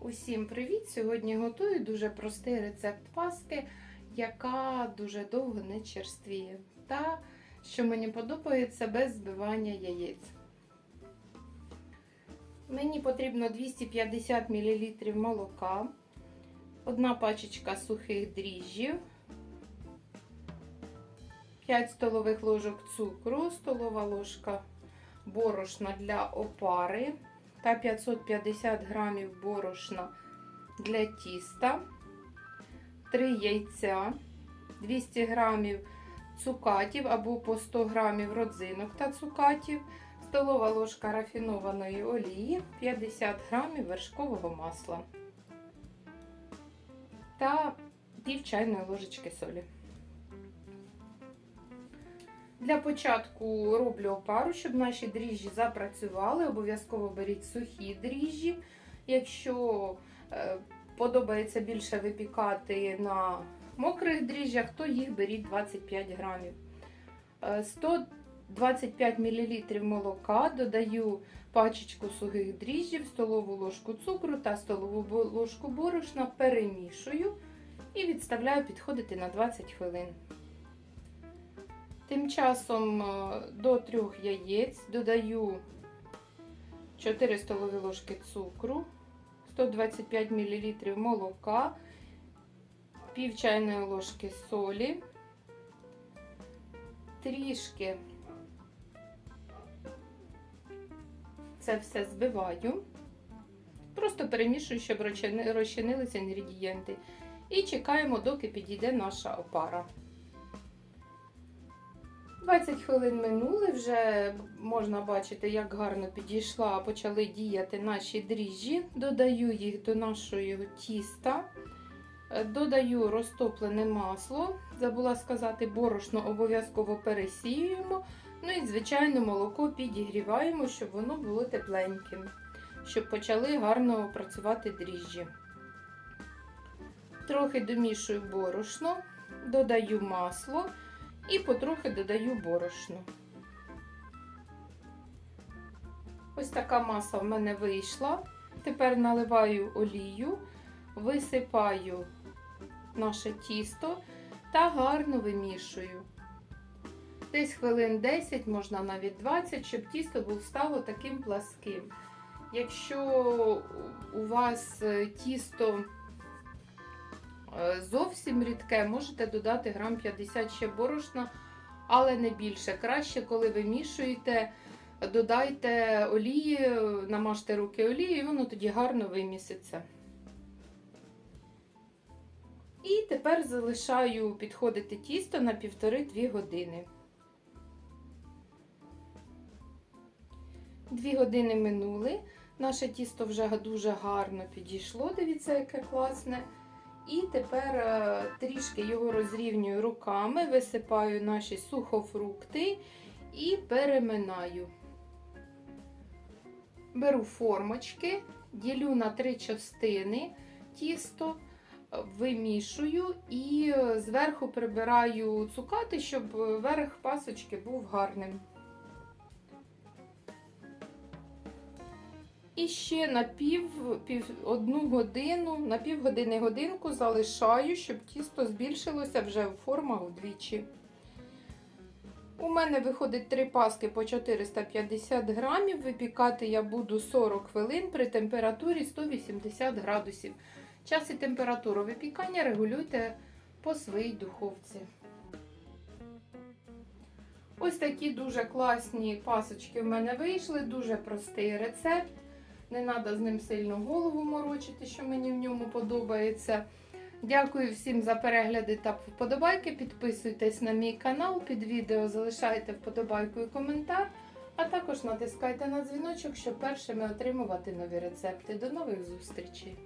Усім привіт! Сьогодні готую дуже простий рецепт пасти, яка дуже довго не черствіє. Та, що мені подобається, без збивання яєць. Мені потрібно 250 мл молока, одна пачечка сухих дріжджів, 5 столових ложок цукру, столова ложка борошна для опари та 550 грамів борошна для тіста, 3 яйця, 200 грамів цукатів або по 100 грамів родзинок та цукатів, столова ложка рафінованої олії, 50 грамів вершкового масла та пів чайної ложечки солі. Для початку роблю опару, щоб наші дріжджі запрацювали. Обов'язково беріть сухі дріжджі. Якщо е, подобається більше випікати на мокрих дріжджах, то їх беріть 25 грамів. Е, 125 мл молока, додаю пачечку сухих дріжджів, столову ложку цукру та столову ложку борошна, перемішую і відставляю підходити на 20 хвилин. Тим часом до 3 яєць додаю 4 столові ложки цукру, 125 мл молока, пів чайної ложки солі, трішки це все збиваю. Просто перемішую, щоб розчинилися інгредієнти. І чекаємо, доки підійде наша опара. 20 хвилин минули, вже можна бачити, як гарно підійшла, почали діяти наші дріжджі. Додаю їх до нашого тіста, додаю розтоплене масло. Забула сказати, борошно обов'язково пересіюємо. Ну і, звичайно, молоко підігріваємо, щоб воно було тепленьким, щоб почали гарно працювати дріжджі. Трохи домішую борошно, додаю масло. І потрохи додаю борошно. Ось така маса в мене вийшла. Тепер наливаю олію, висипаю наше тісто та гарно вимішую. Десь хвилин 10, можна навіть 20, щоб тісто стало таким пласким. Якщо у вас тісто зовсім рідке, можете додати грам 50 ще борошна, але не більше. Краще, коли ви мішуєте, додайте олії, намажте руки олією, і воно тоді гарно виміситься. І тепер залишаю підходити тісто на 1,5-2 години. Дві години минули. Наше тісто вже дуже гарно підійшло. Дивіться, яке класне. І тепер е, трішки його розрівнюю руками, висипаю наші сухофрукти і переминаю. Беру формочки, ділю на три частини тісто, вимішую і зверху прибираю цукати, щоб верх пасочки був гарним. І ще на пів, пів одну годину, на пів години годинку залишаю, щоб тісто збільшилося вже в формах вдвічі. У мене виходить 3 паски по 450 грамів. Випікати я буду 40 хвилин при температурі 180 градусів. Час і температуру випікання регулюйте по своїй духовці. Ось такі дуже класні пасочки в мене вийшли, дуже простий рецепт. Не треба з ним сильно голову морочити, що мені в ньому подобається. Дякую всім за перегляди та вподобайки. Підписуйтесь на мій канал, під відео залишайте вподобайку і коментар, а також натискайте на дзвіночок, щоб першими отримувати нові рецепти. До нових зустрічей!